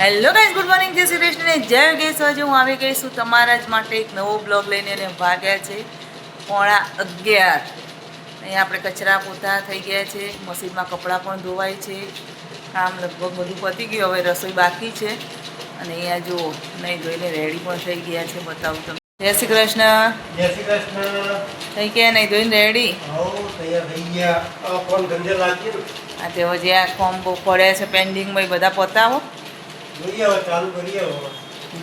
Hello guys good morning જય શ્રી કૃષ્ણ જય gas આજે હું આવી ગઈ છું તમારા જ માટે એક નવો બ્લોગ લઈને અને ભાગ્યા છે પોણા અગિયાર. અહીંયા આપણે કચરા પોતા થઈ ગયા છે મશીનમાં કપડાં પણ ધોવાય છે. કામ લગભગ બધું પતી ગયું હવે રસોઈ બાકી છે. અને અહીંયા જુઓ નહીં ધોઈને રેડી પણ થઈ ગયા છે બતાવું તમને. જય શ્રી કૃષ્ણ. જય શ્રી કૃષ્ણ. થઈ ગયા નહીં ધોઈને રેડી આ તેઓ જે આ કોમ્બો પડ્યા છે પેન્ડિંગમાં બધા પતાવો.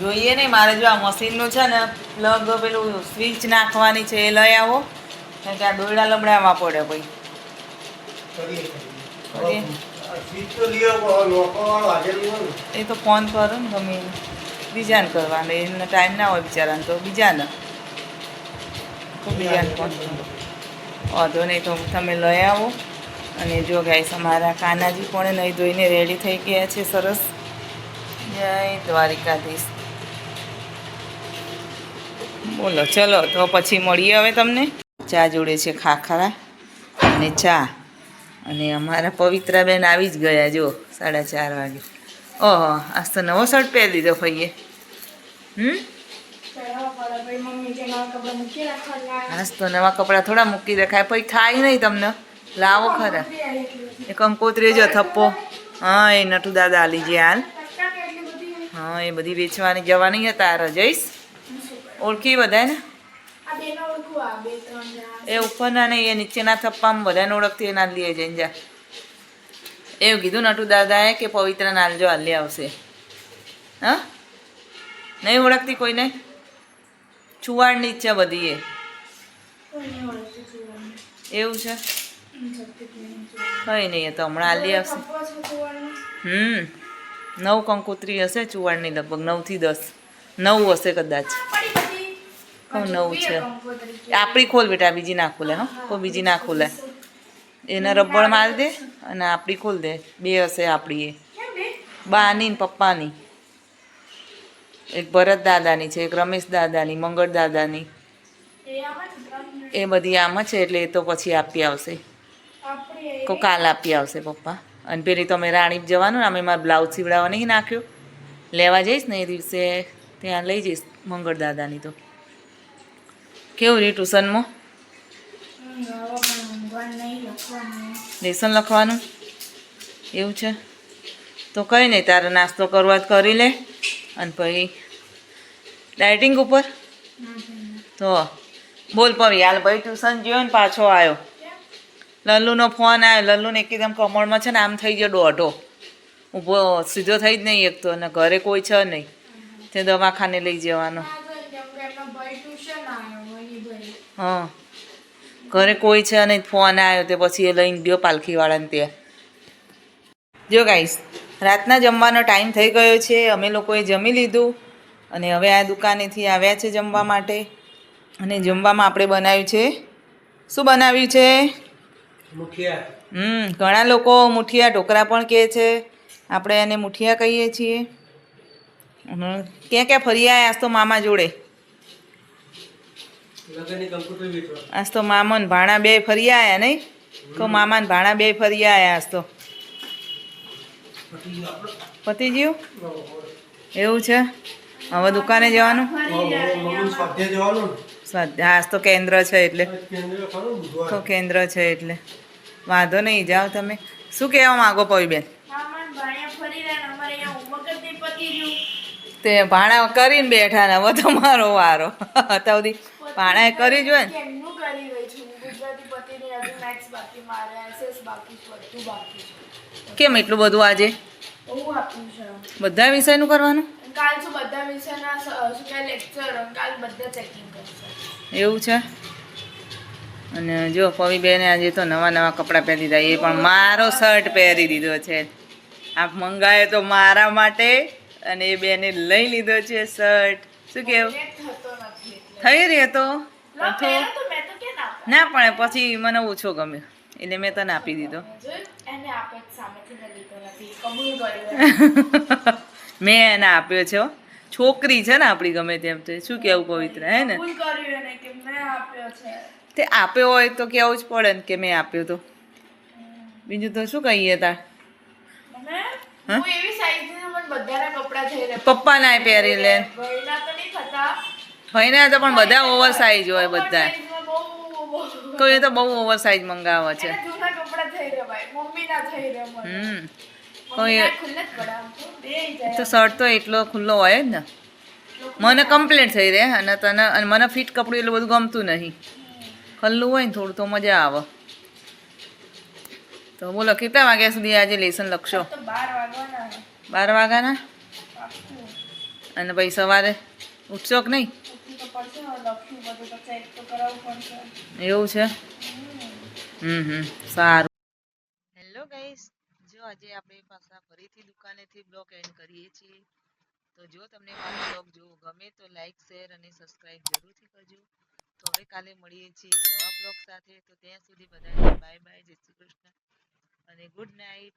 જોઈએ નહીં મારે જો આ મશીનનું છે ને પ્લગ પેલું સ્વિચ નાખવાની છે એ લઈ આવો. કારણ કે આ દોરડા લબડાવવા પડે ભાઈ. એ તો ફોન કરો ને ગમે બીજાને કરવાનો એને ટાઈમ ના હોય બિચારાને તો બીજાને. તો બીજાને ફોન કરો વાંધો નહીં તો તમે લઈ આવો. અને જો ગાઈસ અમારા કાનાજી પણ નહીં ધોઈને રેડી થઈ ગયા છે સરસ. જય દ્વારિકાધીશ. બોલો, ચલો, તો પછી મળીએ હવે તમને. ચા જોડે છે ખાખરા અને ચા. અને અમારા પવિત્રાબેન આવી જ ગયા જો સાડા ચાર વાગે. ઓહો, આજ તો નવો શર્ટ પહેરી દીધો ફઈએ. હમ? આજ તો નવા કપડાં થોડા મૂકી રખાય, પછી થાય નહીં તમને. લાવો ખરા. એ કંકોત્રી જો થપ્પો. હા, એ નટુ દાદા આલી જે હાલ. હા એ બધી વેચવાની જવાની હતા આ રજઈશ. ઓળખી બધાને? એ ઉપરના ને એ નીચેના થપ્પામાં બધાને ઓળખતી એના લઈએ જઈને જા. એવું કીધું નટુ દાદાએ કે પવિત્ર નાલજો હાલી આવશે. હા? નહીં ઓળખતી કોઈને? ચુવાડની જ છે બધી એ. એવું છે? કંઈ નહીં એ તો હમણાં હાલી આવશે. હમ. નવ કંકોત્રી હશે ચુવાડની લગભગ નવથી દસ. નવ હશે કદાચ. હું નવ છે? આપણી ખોલ બેટા બીજી ના ખોલે હા? કોઈ બીજી ના ખોલે. એને રબડ માર દે અને આપણી ખોલ દે. બે હશે આપણી એ બાની ને પપ્પાની. એક ભરત દાદાની છે એક રમેશ દાદાની મંગળ દાદાની. એ બધી આમ છે એટલે એ તો પછી આપી આવશે. કો કાલ આપી આવશે પપ્પા. અને પેલી તમે રાણી જવાનું ને અમે મારા બ્લાઉઝ સીવડાવવા નહીં નાખ્યો. લેવા જઈશ ને એ દિવસે ત્યાં લઈ જઈશ મંગળ દાદાની તો. કેવું રહ્યું ટ્યુશનમાં લેસન લખવાનું? એવું છે? તો કંઈ નહીં તારે નાસ્તો કરવા જ કરી લે અને પછી ડાયટિંગ ઉપર. તો બોલ પવી હાલ ભાઈ ટ્યુશન ગયો ને પાછો આવ્યો લલ્લુનો ફોન આવ્યો લલ્લુને એકદમ કમળમાં છે ને આમ થઈ ગયો દોઢો. ઊભો, સીધો થઈ જ નહીં એક તો અને ઘરે કોઈ છે નહીં. તે દવાખાને લઈ જવાનો. હા. ઘરે કોઈ છે નહીં, ફોન આવ્યો તે પછી એ લઈને ગયો પાલખીવાળાને ત્યાં. જો ગાઈસ, રાતના જમવાનો ટાઈમ થઈ ગયો છે. અમે લોકોએ જમી લીધું અને હવે આ દુકાનેથી આવ્યા છે જમવા માટે. અને જમવામાં આપણે બનાવ્યું છે. શું બનાવ્યું છે? હમ ઘણા લોકો મુઠિયા ઢોકળા પણ કહે છે. આપણે એને મુઠિયા કહીએ છીએ. ક્યાં ક્યાં ફરી આવ્યા આજ તો મામા જોડે. આજ તો મામા ને ભાણા બે ફરી આવ્યા નહીં? તો મામા ને ભાણા બે ફરી આવ્યા આજ તો. પતી ગયું એવું છે? હવે દુકાને જવાનું? સ્વાધ્યાય જવાનું આજ તો કેન્દ્ર છે એટલે. તો કેન્દ્ર છે એટલે. વાંધો નહીં જાઓ તમે. શું કહેવા માગો પવીબેન તે ભાણા કરીને બેઠા ને હવે તમારો વારો. હતા સુધી ભાણાએ કરી જ ને. કેમ એટલું બધું આજે? બધા વિષયનું કરવાનું? એવું છે? અને જો પવીબેને આજે તો નવા નવા કપડાં પહેરી દીધા. એ પણ મારો શર્ટ પહેરી દીધો છે. આ મંગાયો તો મારા માટે અને એ બેને લઈ લીધો છે શર્ટ. શું કેવું. થઈ રહેતો તો? ના, આપે પણ પછી મને ઓછો ગમ્યો. એટલે મેં તને આપી દીધો. આપે મેં એને આપ્યો છે. છોકરી છે ને આપણી ગમે તેમ તે શું કેવું પવિત્ર હે ને? તે આપ્યો હોય તો કેવું જ પડે ને કે મેં આપ્યો તો. બીજું તો શું કહીએ તાર પપ્પા સાઈઝની પહેરી લે. ભાઈના તો તો પણ બધા ઓવર સાઇઝ હોય બધા. બહુ- તો એ તો બહુ ઓવર સાઇઝ મંગાવે છે. હમ. તો. શર્ટ તો એટલો ખુલ્લો હોય જ ને. મને કમ્પ્લીટ થઈ રહે અને તને અને મને ફિટ કપડું એટલું બધું ગમતું નહીં. ખલ્લું હોય ને થોડું તો મજા આવે. તો બોલો કેટલા વાગ્યા સુધી આજે લેસન લખશો? બાર વાગ્યાના? અને પછી સવારે ઉઠશો કે નહીં? એવું છે? હમ હમ. સારું. આજે આપણે પાછા ફરીથી દુકાનેથી બ્લોગ એન્ડ કરીએ છીએ. તો જો તમને મારો બ્લોગ જોવો ગમે તો લાઈક શેર અને સબસ્ક્રાઇબ જરૂરથી કરજો. તો હવે કાલે મળીએ છીએ નવા બ્લોગ સાથે. તો ત્યાં સુધી બધાને બાય બાય જય શ્રી કૃષ્ણ. અને ગુડ નાઇટ